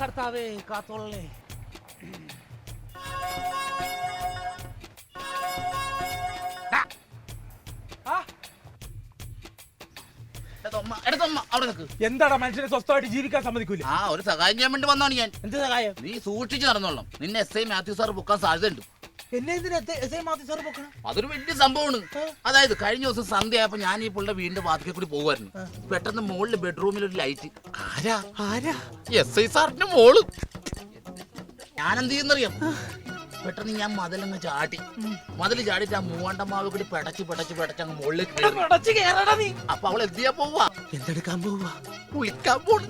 കർത്താവേ കാത്തോളേ എടുത്തമ്മ എടുത്തമ്മ അവിടെ നിൽക്ക് എന്താടാ മനുഷ്യനെ സ്വസ്ഥമായിട്ട് ജീവിക്കാൻ സമ്മതിക്കൂല? ആ ഒരു സഹായം ചെയ്യാൻ വേണ്ടി വന്നാണ് ഞാൻ എന്ത് സഹായം? നീ സൂക്ഷിച്ച് നടന്നോളാം. നിന്നെ എസ് ഐ മാത്യു സാർ പൊക്കാൻ സാധ്യതയുണ്ട്. അതൊരു വലിയ സംഭവമാണ്. അതായത് കഴിഞ്ഞ ദിവസം സന്ധ്യ ആയപ്പോ ഞാൻ ഈ പുള്ള വീടിന്റെ വാതിക്കൽ കൂടി പോകുമായിരുന്നു പെട്ടെന്ന് മുകളിൽ ബെഡ്റൂമിൽ ഒരു ലൈറ്റ് ആരാ? ആരാ? എസ് ഐ സാറിന്റെ മോൾ. ഞാൻ എന്ത് ചെയ്യുന്നറിയാം? പെട്ടെന്ന് ഞാൻ മതിലങ്ങ് ചാടി. മതിൽ ചാടിയിട്ട് ആ മൂവാണ്ടമാവ് കൂടി പെടച്ച് പെടച്ച് പെടച്ച് അങ്ങ് മുകളിൽ കയറി. അപ്പൊ അവൾ എന്ത് ചെയ്യാൻ പോവാ? എന്തെടുക്കാൻ പോവാ? കുളിക്കാൻ പോണു.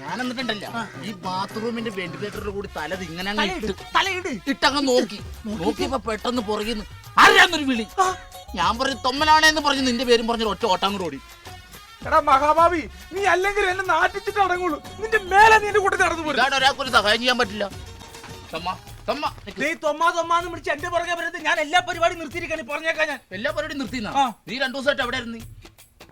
ഞാൻ എന്നിട്ടുണ്ടല്ല. ഈ ബാത്റൂമിന്റെ വെന്റിലേറ്ററിൽ കൂടി തലത് ഇങ്ങനെ അങ്ങ് തലയിട് ഇട്ട് തലയിട്. ഇട്ടങ്ങ് നോക്കി. നോക്കിയപ്പോ? പെട്ടെന്ന് പുറകിന്ന് അറിയാന്നൊരു വിളി. ഞാൻ പറഞ്ഞു തൊമ്മനാണേന്ന് പറഞ്ഞു നിന്റെ പേരും പറഞ്ഞു ഒറ്റ ഓട്ടം കൂടെ ഓടി. എടാ മഹാഭാവി നീ അല്ലെങ്കിൽ എന്നെ നാട്ടിച്ചിട്ട് അടങ്ങുള്ളൂ. നിന്റെ മേലെ നിന്റെ കൂട്ടത്തിൽ നടന്നു പോരും ഒരാൾക്കൊരു ഒരാൾക്ക് ഒരു സഹായം ചെയ്യാൻ പറ്റില്ല. നീ തൊമ്മാ തൊമ്മാന്ന് വിളിച്ച് എന്റെ പുറകെ വരുന്നത് ഞാൻ എല്ലാ പരിപാടിയും നിർത്തിയിരിക്കാണ് പറഞ്ഞേക്കാൻ ഞാൻ. എല്ലാ പരിപാടിയും നിർത്തിന്നാ? ആ. നീ രണ്ടു ദിവസമായിട്ട് എവിടെ ഇരുന്ന്?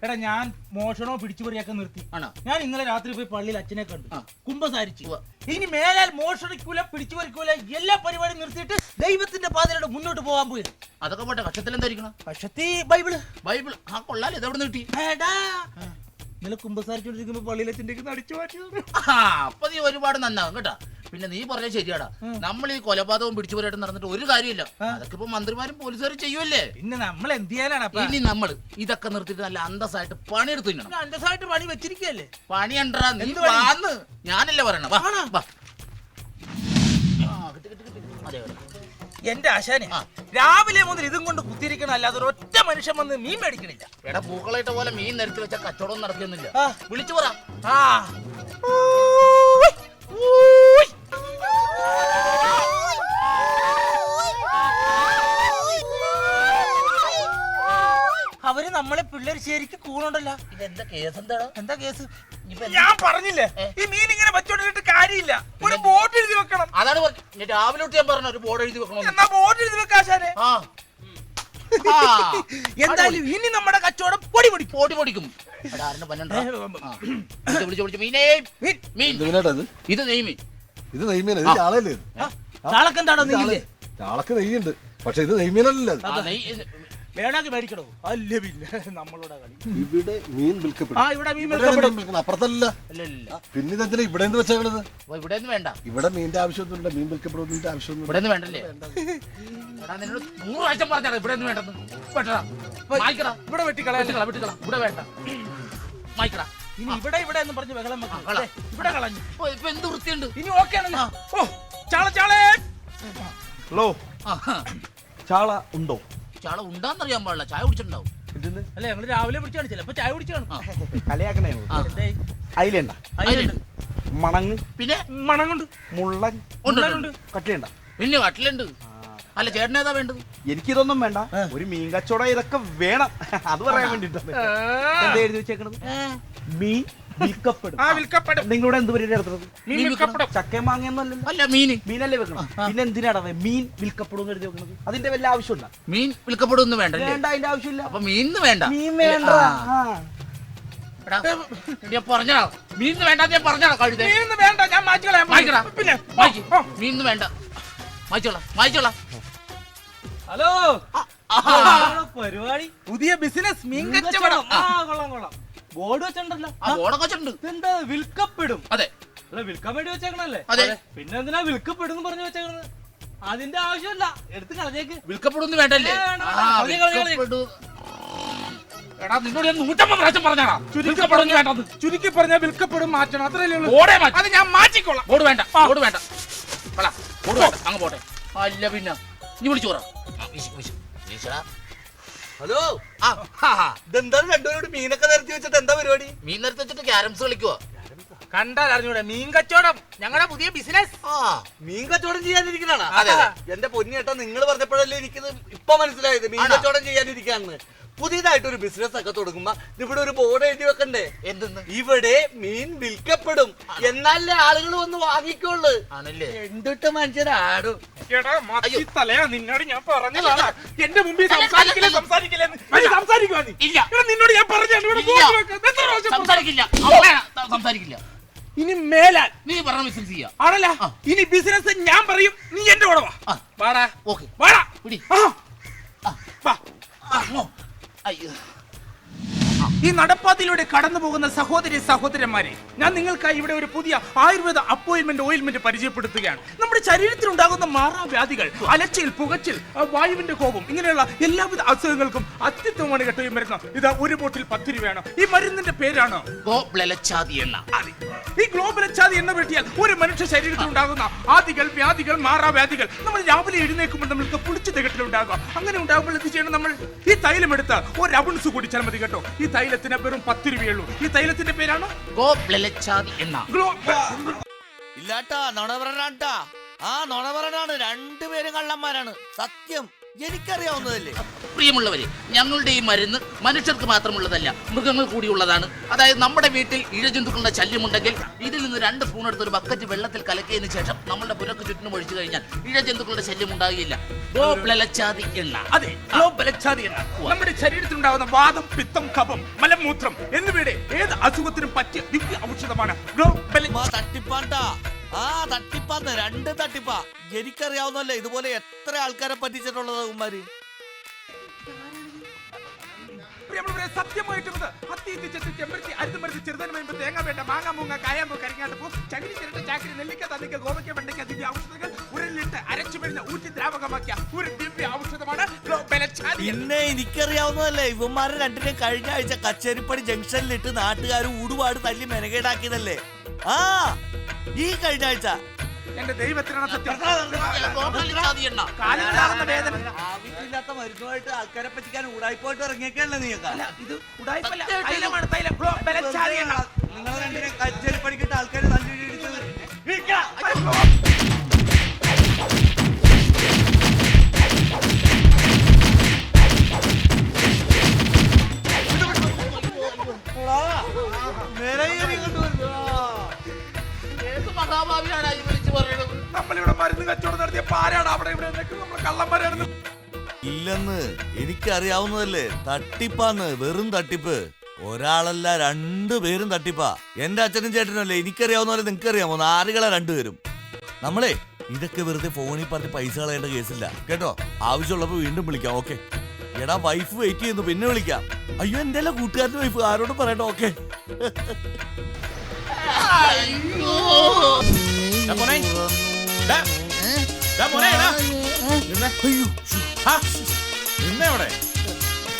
എടാ ഞാൻ മോഷണോ പിടിച്ചുപറിയൊക്കെ നിർത്തി. ആണോ? ഞാൻ ഇന്നലെ രാത്രി പോയി പള്ളിയിൽ അച്ഛനെ കണ്ടു. ആ. കുംഭസാരിച്ചു ഉവ്വ. ഇനി മേലാൽ മോഷണിക്കൂല പിടിച്ചുപറിക്കൂല എല്ലാ പരിപാടിയും നിർത്തിയിട്ട് ദൈവത്തിന്റെ പാതയിലൂടെ മുന്നോട്ട് പോകാൻ പോയി. അതൊക്കെ പോട്ടെ കക്ഷത്തിൽ എന്തായിരിക്കണം പക്ഷത്തി ബൈബിൾ. ബൈബിൾ ആ കൊള്ളാലോ ഇതെവിടെ നിന്ന് കിട്ടി? എടാ. ഇന്നലെ കുംഭസാരിച്ചോണ്ടിരിക്കുമ്പോ പള്ളിയിലെ ചിന്തയ്ക്ക് അടിച്ചു മാറ്റിയത്. ആ, അപ്പൊ നീ ഒരുപാട് നന്നാവും കേട്ടാ. പിന്നെ നീ പറഞ്ഞ ശരിയാടാ. നമ്മൾ ഈ കൊലപാതകവും പിടിച്ചുപോരായിട്ട് നടന്നിട്ട് ഒരു കാര്യമില്ല. അതൊക്കെ ഇപ്പൊ മന്ത്രിമാരും പോലീസുകാരും ചെയ്യുമല്ലേ പിന്നെ നമ്മൾ എന്ത് ചെയ്യാനാണ് ഇനി നമ്മൾ ഇതൊക്കെ നിർത്തിയിട്ട് നല്ല അന്തസ്സായിട്ട് പണിയെടുത്ത് തിന്നണം അന്തസ്സായിട്ട് പണി വെച്ചിരിക്കല്ലേ പണിയണ്ടാ നീ എന്ത് വാന്ന്. ഞാനല്ലേ പറയണ. എന്റെ ആശാനെ രാവിലെ മുതൽ ഇതും കൊണ്ട് കുത്തിരിക്കണം അല്ലാതെ ഒറ്റ മനുഷ്യൻ വന്ന് മീൻ മേടിക്കണില്ല. എടാ പൂക്കളായിട്ട പോലെ മീൻ നിരത്തി വെച്ച കച്ചവടം നടക്കുന്നില്ല വിളിച്ചു പറ. ആ. പിള്ളേർ ശരിക്കും കൂണുണ്ടല്ലോ. ഇതെന്താ കേസ് എന്താണോ? എന്താ കേസ്? ഞാൻ പറഞ്ഞില്ലേ? ഈ മീൻ ഇങ്ങനെ വെച്ചോണ്ടിട്ട് കാര്യമില്ല. ഒരു ബോട്ട് എഴുതി വെക്കണം. അതാണ് പറഞ്ഞ ഞാൻ രാവിലെ തൊട്ട് ഞാൻ പറഞ്ഞു ഒരു ബോർഡ് എഴുതി വെക്കണം എന്നാ. ബോട്ട് എഴുതി ആ. ആ. എന്തായാലും ഇനി നമ്മുടെ കച്ചവടം പൊടി പൊടി പൊടി പൊടിക്കും. ഇത് നെയ്മീൻ. ഇത് ഇത് ചാളക്ക് നെയ്യുണ്ട്. പക്ഷെ ഇത് നെയ്മീനല്ലല്ലോ വേണമെങ്കിൽ മേടിക്കണോ? അല്ല പിന്നെ നമ്മളുടെ കളി. ഇവിടെ മീൻ വിൽക്കപ്പെടും. ആ ഇവിടെ മീൻ ഇവിടെ അപ്പുറത്തല്ല. പിന്നെ ഇതെന്തിനാ ഇവിടെ എന്ത് വെച്ചേക്കണത് ഇവിടെ നിന്ന് വേണ്ട. ഇവിടെ മീനിന്റെ ആവശ്യമൊന്നുമില്ല. മീൻ വിൽക്കപ്പെടുന്നതിന്റെ ആവശ്യമൊന്നും ഇവിടെ നിന്ന് വേണ്ടല്ലേ? എടാ നിന്നോട് നൂറ് പ്രാവശ്യം പറഞ്ഞാ ഇവിടെ നിന്ന് വേണ്ടെന്ന് വെട്ടടാ മായ്ക്കടാ. ഇവിടെ വെട്ടിക്കളയാ. വെട്ടിക്കള വെട്ടിക്കള. ഇവിടെ വേണ്ട. മായ്ക്കടാ. ഇനി ഇവിടെ ഇവിടെ എന്ന് പറഞ്ഞ് ബഹളം വെക്കണം. കള. ദേ, ഇവിടെ കളഞ്ഞു. ഇപ്പൊ ഇപ്പൊ എന്ത് വൃത്തിയുണ്ട്? ഇനി ഓക്കെ ആണല്ലോ. ഓ ചാള ചാളേ. ഹലോ. ആ, ചാള ഉണ്ടോ? ചാള ഉണ്ടാന്നറിയാൻ പാടില്ല. ചായ കുടിച്ചിട്ടുണ്ടാവും. അല്ല ഞങ്ങൾ രാവിലെ പിടിച്ചാണ് കാണിച്ചില്ല? അപ്പൊ ചായ കുടിച്ചാണ്. കളിയാക്കണേ അയിലുണ്ട. അതിലുണ്ട്. മണങ്ങ്. പിന്നെ? മണം കൊണ്ട് മുള്ളൻ. ഉണ്ട്, ഉണ്ട്, ഉണ്ട്. ഉണ്ട്. കട്ടിലുണ്ട. പിന്നെ കട്ടിലുണ്ട്. അല്ല ചേട്ടൻ ഏതാ വേണ്ടത്? എനിക്കിതൊന്നും വേണ്ട. ഒരു മീൻ കച്ചവടം ഇതൊക്കെ വേണം. അത് പറയാൻ വേണ്ടിട്ടാണ് എന്താ എഴുതി വെച്ചേക്കണത്? മീൻ വിൽക്കപ്പെടും. ആ വിൽക്കപ്പെടും. നിങ്ങളിവിടെ എന്ത് പരിപാടി നടത്തുന്നത്? മീൻ മീൻ വിൽക്കപ്പെടും. ചക്കയും മാങ്ങയൊന്നുമല്ലല്ലോ അല്ല മീന് മീനല്ലേ വെക്കണം പിന്നെ മീൻ വിൽക്കപ്പെടും എഴുതി അതിന്റെ വല്ല ആവശ്യമുണ്ടോ മീൻ വേണ്ട അതിന്റെ ആവശ്യമില്ല. അപ്പൊ വേണ്ട. മീൻ വേണ്ട. പറഞ്ഞാ വേണ്ട ഞാൻ പറഞ്ഞോ കഴുത. വേണ്ട ഞാൻ പിന്നെ വേണ്ട. ഹലോ. പരിപാടി. പുതിയ ബിസിനസ് മീൻ കച്ചവടം. കൊള്ളാം കൊള്ളാം. ബോർഡ് വെച്ചിട്ടുണ്ടല്ലോ. ആ ബോർഡൊക്കെ വെച്ചിട്ടുണ്ട്. എന്താ വിൽക്കപ്പെടും. അതെ. അല്ല വിൽക്കാൻ വേണ്ടി വെച്ചേക്കണല്ലേ അതെ. പിന്നെ എന്തിനാ വിൽക്കപ്പെടും പറഞ്ഞു വെച്ചേക്കണത്? അതിന്റെ ആവശ്യമില്ല. എടുത്ത് കളഞ്ഞേക്ക്. വിൽക്കപ്പെടുന്നു വേണ്ടല്ലേ? ഏ, വേണ്ട, വേണ്ട. ആ, കളഞ്ഞ്, കളഞ്ഞ്, കളഞ്ഞ്. വിൽക്കപ്പെടു. എടാ നിന്നോട് ഞാൻ നൂറ്റമ്പത് പ്രാവശ്യം പറഞ്ഞാടാ വിൽക്കപ്പെടുന്നു വേണ്ടത്. ചുരുക്കി പറഞ്ഞാൽ വിൽക്കപ്പെടും മാറ്റണം. അത്രയല്ലേ ഉള്ളൂ. ബോർഡേ മാറ്റി. അത് ഞാൻ മാറ്റിക്കോളാം. ബോർഡ് വേണ്ട ബോർഡ് വേണ്ട. കളാ ബോർഡ് വേണ്ട. അങ്ങ് പോട്ടെ. അല്ല പിന്നെ. നീ വിളിച്ചു പറ. ആ, വീശ്, വീശ്. വീശടാ. ഹലോ. ഇതെന്താണ് രണ്ടുപേരോട് മീനൊക്കെ നിരത്തി വെച്ചിട്ട് എന്താ പരിപാടി? മീൻ നിരത്തി വെച്ചിട്ട് ക്യാരംസ് കളിക്കുവോ? കണ്ടാൽ അറിഞ്ഞൂടെ മീൻ കച്ചവടം. ഞങ്ങളുടെ പുതിയ ബിസിനസ് ആ മീൻ കച്ചവടം ചെയ്യാനിരിക്കുന്നതാണ്. എന്റെ പൊന്നിയേട്ടാ നിങ്ങൾ പറഞ്ഞപ്പോഴല്ലേ എനിക്കിത് ഇപ്പൊ മനസ്സിലായത്. മീൻ? കച്ചവടം ചെയ്യാനിരിക്കാന്ന്. പുതിയതായിട്ട് ഒരു ബിസിനസ് ഒക്കെ തുടങ്ങുമ്പോ ഇവിടെ ഒരു ബോർഡ് എഴുതി വെക്കണ്ടേ? എന്തെന്ന്? ഇവിടെ മീൻ വിൽക്കപ്പെടും. എന്നാലേ ആളുകൾ വന്ന് വാങ്ങിക്കുള്ളൂ? ആണല്ലേ? എന്തിട്ട് മനുഷ്യരാടും എടാ മത്തി തലയാ നിന്നോട് ഞാൻ പറഞ്ഞതാണ് എന്റെ മുമ്പിൽ സംസാരിക്കില്ല സംസാരിക്കില്ല സംസാരിക്കുവാ നീ. ആ ആ നിന്നോട് ഞാൻ പറഞ്ഞു ഇവിടെ ആ ബോർഡ് ആ ആ ആ ആ സംസാരിക്കില്ല? ആ ആ സംസാരിക്കില്ല. ഇനി മേലാൽ. നീ പറഞ്ഞ ബിസിനസ് ആ ആണല്ല? ഇനി ബിസിനസ് ഞാൻ പറയും. നീ എന്റെ കൂടെ വാ. ആ. വാടാ. ഓക്കെ. വാടാ. പിടി. ആ. വാ. അയ്യോ ഈ നടപ്പാതയിലൂടെ കടന്നു പോകുന്ന സഹോദരി സഹോദരന്മാരെ ഞാൻ നിങ്ങൾക്കായി ഇവിടെ ഒരു പുതിയ ആയുർവേദ അപ്പോയിന്റ്മെന്റ് ഓയിൽമെന്റ് പരിചയപ്പെടുത്തുകയാണ്. നമ്മുടെ ശരീരത്തിൽ ഉണ്ടാകുന്ന മാറാവ്യാധികൾ അലച്ചിൽ പുകച്ചിൽ വായുവിന്റെ കോപം ഇങ്ങനെയുള്ള എല്ലാവിധ അസുഖങ്ങൾക്കും അത്യുത്തമമാണ് കേട്ടോ ഈ മരുന്ന്. ഇത് ഒരു ബോട്ടിൽ പത്ത് രൂപയാണ്. ഈ മരുന്നിന്റെ പേരാണ് ഗോപ്ലച്ചാതി എണ്ണ. അതെ. ഈ ഗ്ലോബൽ അച്ചാതി എണ്ണ വെട്ടിയാൽ ഒരു മനുഷ്യ ശരീരത്തിൽ ഉണ്ടാകുന്ന ആദികൾ വ്യാധികൾ മാറാവ്യാധികൾ നമ്മൾ രാവിലെ എഴുന്നേൽക്കുമ്പോൾ നമ്മൾക്ക് പുളിച്ചു തികട്ടിലുണ്ടാകാം അങ്ങനെ ഉണ്ടാകുമ്പോൾ എന്ത് ചെയ്യണം നമ്മൾ? ഈ തൈലം എടുത്ത് ഒരു അബുൺസ് കുടിച്ചാൽ മതി കേട്ടോ. ഈ തൈലത്തിന് വെറും പത്ത് രൂപയുള്ളൂ ഈ തൈലത്തിന്റെ പേരാണ്? എണ്ണ ഗ്ലോ ഇല്ലാട്ടാ നുണ ആ നുണ പറയണാണ് രണ്ടുപേരും കള്ളന്മാരാണ്. സത്യം. എനിക്കറിയാവുന്നതല്ലേ? പ്രിയമുള്ളവരെ ഞങ്ങളുടെ ഈ മരുന്ന് മനുഷ്യർക്ക് മാത്രമുള്ളതല്ല മൃഗങ്ങൾ കൂടിയുള്ളതാണ്. അതായത് നമ്മുടെ വീട്ടിൽ ഇഴജന്തുക്കളുടെ ശല്യമുണ്ടെങ്കിൽ ഇതിൽ നിന്ന് രണ്ട് സ്പൂൺ എടുത്ത് ഒരു ബക്കറ്റ് വെള്ളത്തിൽ കലക്കിയതിനു ശേഷം നമ്മളുടെ പുരക്ക് ചുറ്റിനും ഒഴിച്ചു കഴിഞ്ഞാൽ ഇഴജന്തുക്കളുടെ ശല്യം ഉണ്ടാകുകയില്ല. ഗോപ്ലച്ചാതി എണ്ണ അതെ എണ്ണ നമ്മുടെ ശരീരത്തിലുണ്ടാകുന്ന വാദം പിത്തം കഫം മലമൂത്രം എന്നിവയുടെ ഏത് അസുഖത്തിനും പറ്റിയ ദിവ്യ ഔഷധമാണ് തട്ടിപ്പാണ്ടാ ആ തട്ടിപ്പാന്ന് രണ്ട് തട്ടിപ്പാ. എനിക്കറിയാവുന്നല്ലേ ഇതുപോലെ എത്ര ആൾക്കാരെ പറ്റിച്ചിട്ടുള്ളത് ഉമ്മാര്. പ്രിയമുള്ളവരെ സത്യമായിട്ടും ഇത് അത്തി ഇത്തി ചെത്തി ചെമ്പരത്തി അരുതുമരുത്തി ചെറുതൻ വരുമ്പോ തേങ്ങ വേണ്ട മാങ്ങ മൂങ്ങ കായാമ്പോ കരിങ്ങാട്ട് പൂ ചകിരി ചിരട്ട ചാക്കരി നെല്ലിക്ക തന്നിക്ക ഗോവയ്ക്ക വെണ്ടയ്ക്ക ദിവ്യ ഔഷധങ്ങൾ ഉരലിട്ട് അരച്ചു വരുന്ന ഊറ്റി ദ്രാവകമാക്കിയ ഒരു ദിവ്യ ഔഷധമാണ് പിന്നെ എനിക്കറിയാവുന്നതല്ലേ ഇവന്മാരെ രണ്ടിനെ കഴിഞ്ഞ ആഴ്ച കച്ചേരിപ്പടി ജംഗ്ഷനിലിട്ട് നാട്ടുകാർ ഊടുപാട് തല്ലി മെനകേടാക്കിയതല്ലേ? ആ ഈ കഴിഞ്ഞ ആഴ്ച. എന്റെ ദൈവത്തിനാണ് സത്യം. വേദന. ആവശ്യമില്ലാത്ത മരുന്നുമായിട്ട് ആൾക്കാരെ പറ്റിക്കാൻ ഉടായ്പായിട്ട് ഇറങ്ങിയൊക്കെയാണല്ലോ നീ ഇത് തൈലമാണ് തൈലം. എണ്ണ എനിക്കറിയാവുന്നതല്ലേ? തട്ടിപ്പാന്ന് വെറും തട്ടിപ്പ്. ഒരാളല്ല രണ്ടുപേരും തട്ടിപ്പാ. എന്റെ അച്ഛനും ചേട്ടനും അല്ലേ എനിക്കറിയാവുന്ന പോലെ നിങ്ങൾക്ക് അറിയാമോ നാലുകളെ രണ്ടുപേരും. നമ്മളെ ഇതൊക്കെ വെറുതെ ഫോണിൽ പറഞ്ഞ് പൈസ കളയേണ്ട കേസില്ല. കേട്ടോ? ആവശ്യമുള്ളപ്പോ വീണ്ടും വിളിക്കാം. ഓക്കെ. എടാ വൈഫ് വെയിറ്റ് ചെയ്യുന്നു. പിന്നെ വിളിക്കാം. അയ്യോ എന്റെ അല്ല കൂട്ടുകാരന്റെ വൈഫ് ആരോടും പറയണ്ട. ഓക്കെ. നിന്നെവിടെ?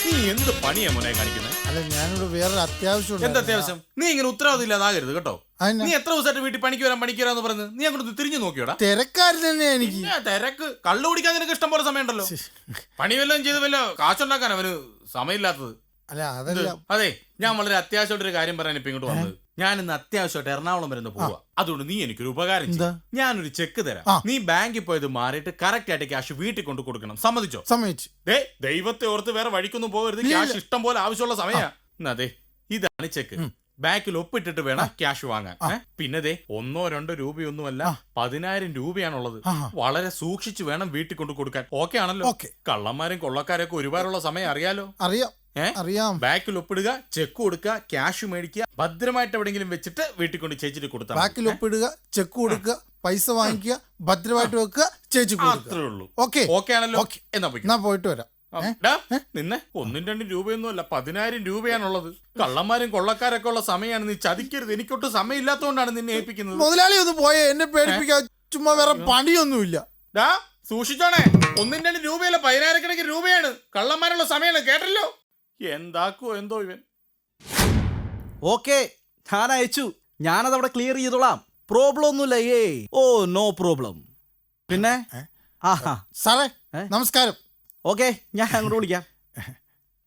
നീ എന്ത് പണിയാ മോനെ കാണിക്കുന്നത് അല്ല ഞാനിവിടെ വേറൊരു അത്യാവശ്യം എന്താ അത്യാവശ്യം? നീ ഇങ്ങനെ ഉത്തരവാദിത്തം ഇല്ലാതാകരുത് കേട്ടോ. അതിനാ? നീ എത്ര ദിവസമായിട്ട് വീട്ടിൽ പണിക്ക് വരാൻ പണിക്ക് വരാന്ന് പറഞ്ഞ് നീ അങ്ങോട്ട് തിരിഞ്ഞു നോക്കിയോടാ. തിരക്കാർ തന്നെ എനിക്ക്. തിരക്ക്. കള്ളു കുടിക്കാൻ നിനക്ക് ഇഷ്ടം പോലെ സമയമുണ്ടല്ലോ. പണി വല്ലതും ചെയ്ത് വല്ല കാശുണ്ടാക്കാൻ അവന് സമയമില്ലാത്തത്. അല്ല അതല്ല. അതെ ഞാൻ വളരെ അത്യാവശ്യമായിട്ട് ഒരു കാര്യം പറയാൻ ഇപ്പൊ ഇങ്ങോട്ട് വന്നത്. ഞാൻ ഇന്ന് അത്യാവശ്യമായിട്ട് എറണാകുളം വരെ ഒന്ന് പോവാ. അതുകൊണ്ട് നീ എനിക്കൊരു ഉപകാരം ചെയ്യ്. എന്താ? ഞാനൊരു ചെക്ക് തരാം. ആ. നീ ബാങ്കിൽ പോയത് മാറിയിട്ട് കറക്റ്റ് ആയിട്ട് ക്യാഷ് വീട്ടിൽ കൊണ്ട് കൊടുക്കണം. സമ്മതിച്ചോ? സമ്മതിച്ചു. ദേ ദൈവത്തെ ഓർത്ത് വേറെ വഴിക്കൊന്നും പോകരുത്. ഇല്ല, ക്യാഷ് ഇല്ല. ഇഷ്ടം പോലെ ആവശ്യമുള്ള സമയാ. എന്നാ ദേ ഇതാണ് ചെക്ക്. ബാക്കിൽ ഒപ്പിട്ടിട്ട് വേണം ക്യാഷ് വാങ്ങാൻ. ഏ? പിന്നെ ദേ ഒന്നോ രണ്ടോ രൂപയൊന്നുമല്ല പതിനായിരം രൂപയാണുള്ളത്. ആഹാ. വളരെ സൂക്ഷിച്ചു വേണം വീട്ടിൽ കൊണ്ട് കൊടുക്കാൻ. ഓക്കെ ആണല്ലോ? ഓക്കെ. കള്ളന്മാരും കൊള്ളക്കാരൊക്കെ ഒരുപാടുള്ള സമയം അറിയാലോ? അറിയാം? അറിയാം. ബാക്കിൽ ഒപ്പിടുക ചെക്ക് കൊടുക്കുക ക്യാഷ് മേടിക്കുക ഭദ്രമായിട്ട് എവിടെങ്കിലും വെച്ചിട്ട് വീട്ടിൽ കൊണ്ട് ചേച്ചിട്ട് കൊടുത്താൽ ബാക്കിൽ ഒപ്പിടുക ചെക്ക് കൊടുക്കുക പൈസ വാങ്ങിക്കുക ഭദ്രമായിട്ട് വെക്കുക ചേച്ചി അത്രേ ഉള്ളൂ. ഓക്കെ. ഓക്കെ ആണല്ലോ. എന്നാ പോയിട്ട് വരാം. നിന്നെ ഒന്നും രണ്ടും രൂപയൊന്നും അല്ല പതിനായിരം രൂപയാണുള്ളത്. കള്ളന്മാരും കൊള്ളക്കാരൊക്കെ ഉള്ള സമയമാണ് നീ ചതിക്കരുത്. എനിക്കൊട്ടും സമയമില്ലാത്തതുകൊണ്ടാണ് നിന്നെ ഏൽപ്പിക്കുന്നത്. മുതലാളി ഒന്ന് പോയേ എന്നെ പേടിപ്പിക്കാൻ ചുമ്മാ വേറെ പണിയൊന്നുമില്ല. സൂക്ഷിച്ചോണേ. ഒന്നും രണ്ടും രൂപയല്ല പതിനായിരക്കണക്കിന് രൂപയാണ്. കള്ളന്മാരുള്ള സമയമാണ് കേട്ടല്ലോ? എന്താക്കോ എന്തോ ഇവൻ? ഓക്കെ ഞാൻ അയച്ചു ഞാനത് അവിടെ ക്ലിയർ ചെയ്തോളാം. പ്രോബ്ലം ഒന്നുമില്ല ഏ. Oh no problem. പിന്നെ? ആഹാ. സാറേ നമസ്കാരം. ഓക്കെ ഞാൻ അങ്ങോട്ട് വിളിക്കാം.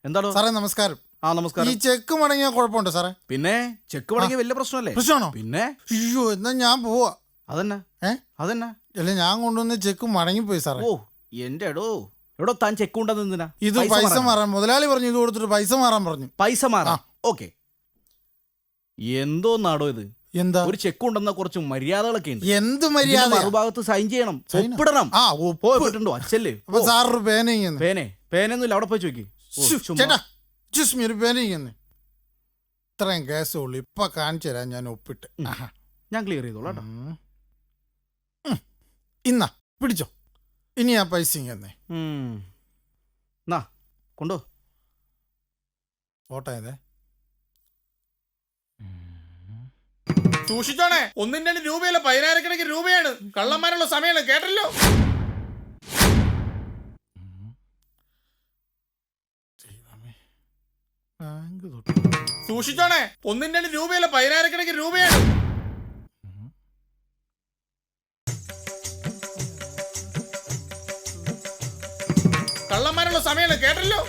എന്താണോ സാറേ നമസ്കാരം. ആ നമസ്കാരം. ഈ ചെക്ക് മടങ്ങിയ കുഴപ്പമുണ്ട് സാറേ? പിന്നെ? ചെക്ക് മടങ്ങിയ വലിയ പ്രശ്നമല്ലേ? പ്രശ്നമാണോ? പിന്നെ? അയ്യോ എന്നാ ഞാൻ പോവാ. അതന്നെ? ഏ? അതന്നെ? അല്ല ഞാൻ കൊണ്ടുവന്ന് ചെക്ക് മടങ്ങിപ്പോയി സാറേ. ഓ എന്റെ എടോ എടോ താൻ ചെക്ക് ഉണ്ടെന്ന് എന്തിനാ? ഇത് പൈസ മാറാൻ. മുതലാളി പറഞ്ഞു ഇത് കൊടുത്തിട്ട് പൈസ മാറാൻ പറഞ്ഞു. പൈസ മാറാം ഓക്കെ. എന്തോ നാടോ ഇത്? എന്താ? ഒരു ചെക്ക് കൊണ്ടുവന്ന കുറച്ച് മര്യാദകളൊക്കെ ഉണ്ട്. എന്ത് മര്യാദ മറുഭാഗത്ത് സൈൻ ചെയ്യണം. ഒപ്പിടണം. ആ ഒപ്പിട്ടുണ്ടോ അച്ഛല്ലേ? സാറൊരു പേന പേനെ? പേനൊന്നുമില്ല അവിടെ പോയി ചോദിക്കും. ചേട്ടാ ചുസ്മി ഒരു പേന ഇങ്ങനെ. ഇത്രയും കേസേ ഉള്ളൂ. ഇപ്പൊ കാണിച്ചു തരാം ഞാൻ ഒപ്പിട്ട്. ഞാൻ ക്ലിയർ ചെയ്തോളാം ഇന്നാ പിടിച്ചോ. ഇനി ആ പൈസ ഇങ്ങനെ എന്നാ നാ കൊണ്ടോ. ഓട്ടോ ഏതേ സൂക്ഷിച്ചോണേ ഒന്നും രണ്ട് രൂപയല്ല പതിനായിരക്കണക്കിന് രൂപയാണ്. കള്ളന്മാരുള്ള സമയമാണ് കേട്ടല്ലോ. ദൈവമേ ബാങ്ക് തൊട്ട്. സൂക്ഷിച്ചോണേ ഒന്നും രണ്ട് രൂപയല്ല പതിനായിരക്കണക്കിന് രൂപയാണ്. സമയമാണ് കേട്ടല്ലോ?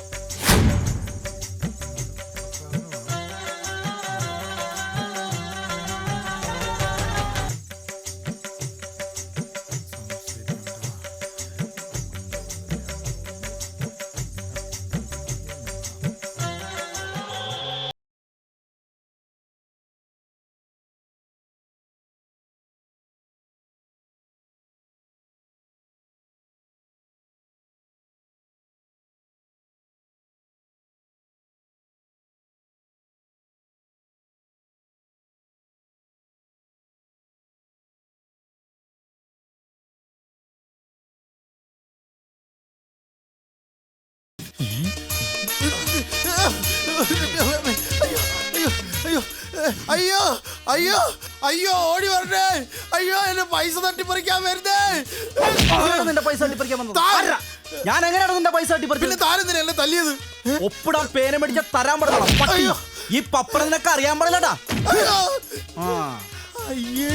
അയ്യോ അയ്യോ അയ്യോ അയ്യോ അയ്യോ ഓടി വരണേ. അയ്യോ എന്റെ പൈസ തട്ടിപ്പറിക്കാൻ വരുന്നേ. നിന്റെ പൈസ തട്ടിപ്പറിക്കാൻ വന്നത്. ഞാൻ എങ്ങനെയാണ് നിന്റെ പൈസ പിന്നെ അട്ടിപ്പറിച്ചത് താനെന്തിനാ എന്നെ തല്ലിയത്? ഒപ്പിടാൻ പേന മേടിച്ച തരാൻ പാടില്ല ഈ പപ്പടം നിനക്ക് അറിയാൻ പാടില്ലടാ. അയ്യോ. ആ. അയ്യേ.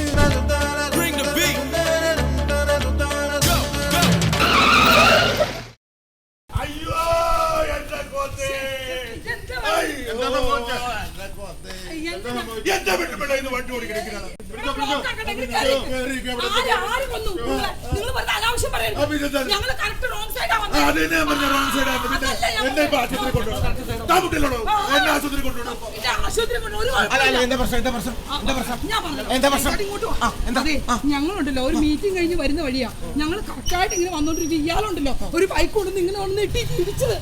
ഞങ്ങളുണ്ടല്ലോ. ഒരു മീറ്റിംഗ് കഴിഞ്ഞ് വരുന്ന വഴിയാ. ഞങ്ങൾ കറക്റ്റായിട്ട് ഇങ്ങനെ വന്നോണ്ടിരിക്കും ഇയാളുണ്ടല്ലോ. ഒരു ബൈക്ക് കൊണ്ടുവന്ന് ഇങ്ങനെ ഒന്ന് ഇട്ടി ഇടിച്ചത്.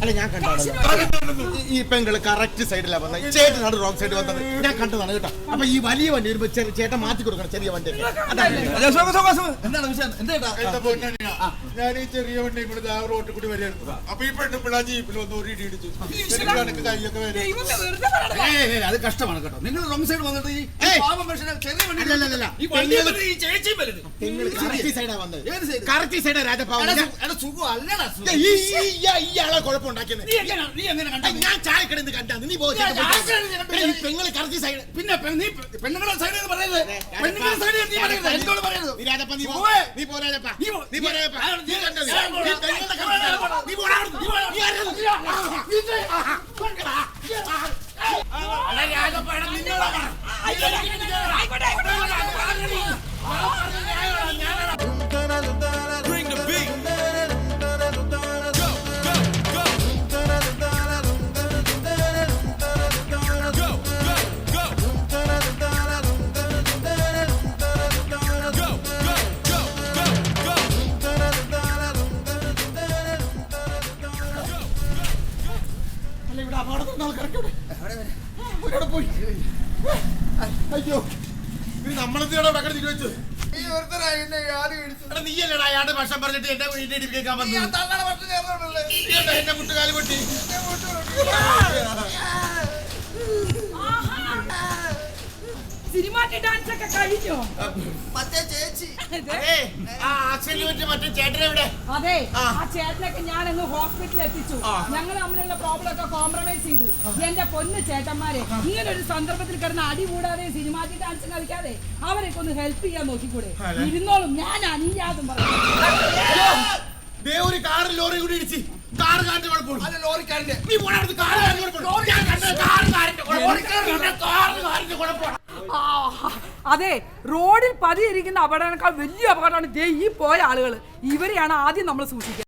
അല്ല ഞാൻ ഈ പെങ്ങൾ കറക്റ്റ് സൈഡിലാ വന്നത്. ചേട്ടനാണ് റോങ് സൈഡ് വന്നത്. ഞാൻ കണ്ടതാണ് കേട്ടോ. അപ്പൊ ഈ വലിയ വണ്ടി വരുമ്പോ ചേട്ടൻ മാറ്റി കൊടുക്കണം ചെറിയ വണ്ടി. എന്താണ് വിഷയം? എന്താ ഞാൻ ഈ ചെറിയ വണ്ടിയും കൂടി ആ റോട്ടിൽ കൂടി വരികയായിരുന്നു അപ്പൊ ഈ പെണ്ണ് പിള്ളാ ജീപ്പിൽ വന്ന് ഒരു ഇടി ഇടിച്ചു. അത് കഷ്ടമാണ് കേട്ടോ. നിങ്ങൾ റോങ് സൈഡ് വന്നിട്ട് ഈ പാവം മനുഷ്യനെ ചെറിയ വണ്ടി അല്ലല്ല ഈ വണ്ടി കറക്റ്റ് സൈഡാ വന്നത്? കറക്റ്റ് സൈഡാ രാജപാവം സുഖം ഈ- ആളെ കുഴപ്പമുണ്ടാക്കിയത് ഞാൻ ചായക്കടന്ന് കണ്ടാന്ന് നീ പോയി പെങ്ങൾ കറക്റ്റ് സൈഡ് പിന്നെ നീ പെണ്ണുങ്ങളെ സൈഡ് പറയുന്നത് പെണ്ണുങ്ങളെ സൈഡ് നീ പറയുന്നത് എന്നോട് പറയുന്നത് നീ രാജപ്പ നീ നീ പോ രാജപ്പ നീ പോ രാജപ്പ നീ കണ്ടത് നീ നീ? ആയിക്കോട്ടെ ആയിക്കോട്ടെ ഇടിപ്പിക്കാൻ മുട്ടുകാൽ പൊട്ടി. സിനിമാറ്റി ഡാൻസ് ഒക്കെ കഴിഞ്ഞോ? മറ്റേ ചേച്ചി. ആ ആക്സിഡന്റ് പറ്റി മറ്റേ ചേട്ടൻ എവിടെ അതെ. ആ. ചേട്ടനൊക്കെ ഞാൻ അങ്ങ് ഹോസ്പിറ്റലിൽ എത്തിച്ചു ഞങ്ങൾ തമ്മിലുള്ള പ്രോബ്ലം ഒക്കെ കോംപ്രമൈസ് ചെയ്തു. എന്റെ പൊന്ന് ചേട്ടന്മാരെ ഇങ്ങനെ ഒരു സന്ദർഭത്തിൽ കിടന്ന് അടി കൂടാതെ സിനിമാറ്റി ഡാൻസ് കളിക്കാതെ അവരെയൊക്കെ ഒന്ന് ഹെൽപ്പ് ചെയ്യാൻ നോക്കിക്കൂടെ? ഇരുന്നോളും. ഞാൻ അനിയാതും പറഞ്ഞു ലോറി കൂടി ഇടിച്ച് കാറ് കാറിന്റെ കുഴപ്പമുള്ളൂ അല്ല ലോറിക്കാരന്റെ നീ പോണ അടുത്ത് കാറ് കാറിന്റെ കുഴപ്പമുള്ളൂ ഞാൻ കണ്ടത് കാറ് കാറിന്റെ കുഴപ്പമുള്ളൂ കാറ് കാറിന്റെ കുഴപ്പമാണ് ആ, അതെ റോഡിൽ പതിയിരിക്കുന്ന അപകടങ്ങളെക്കാൾ വലിയ അപകടമാണ് ഈ പോയ ആളുകൾ ഇവരെയാണ് ആദ്യം നമ്മൾ സൂക്ഷിക്കുക.